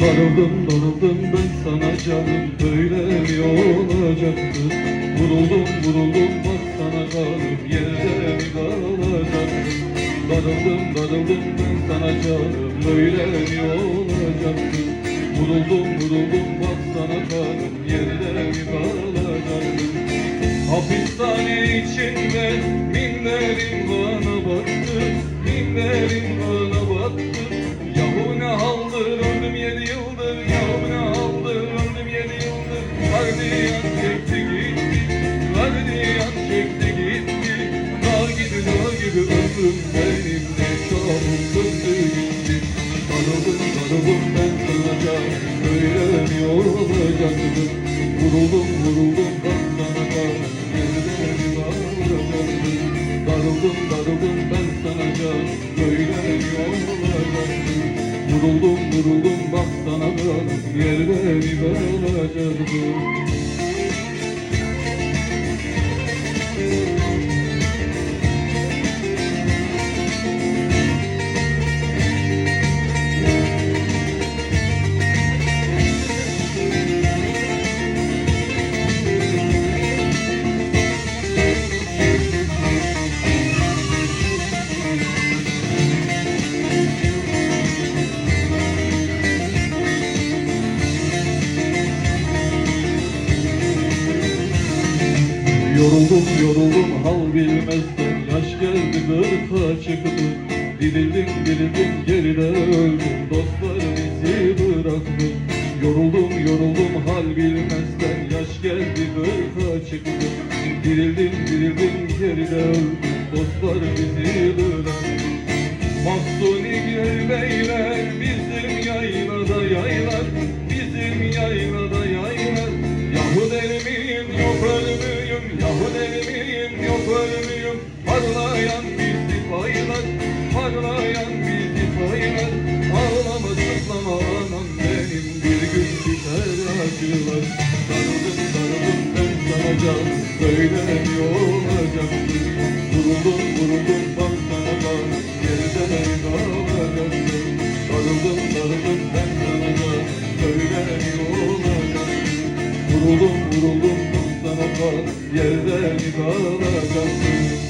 Darıldım darıldım ben sana canım. Böyle mi olacaktı. Vuruldum vuruldum bak sana canım. Yerde mi kalacaktı Darıldım darıldım ben sana canım. Böyle mi olacaktı. Vuruldum vuruldum bak sana canım. Yerde mi kalacaktı Hapishane içinde ömrüm benim ben sana can Böyle mi olacaktı Vuruldum vuruldum sana can Geride mi bağlayacaktı Darıldım darıldım ben sana can Böyle mi olacaktı Vuruldum vuruldum bak sana can Yerde mi bağlayacaktı Yoruldum yoruldum hal bilmezden Yaş geldi gırka çıktı. Dirildim dirildim geride öldüm. Dostlar bizi bıraktı. Yoruldum yoruldum hal bilmezden Yaş geldi gırka çıktı. Dirildim dirildim geride öldüm. Dostlar bizi bıraktı. Mahsuni gel miyim yok ölmüyüm Parlayan bizi paylar Parlayan bizi paylar. Ağlama sızlama anam benim Bir gün biter acılar. Sarıldım sarıldım ben sana can Böyle mi olacaktı Vuruldum vuruldum bak sana can Geride mi kalacaktı Sarıldım sarıldım ben sana can Böyle mi olacaktı Vuruldum vuruldum Yerde mi kalacaksın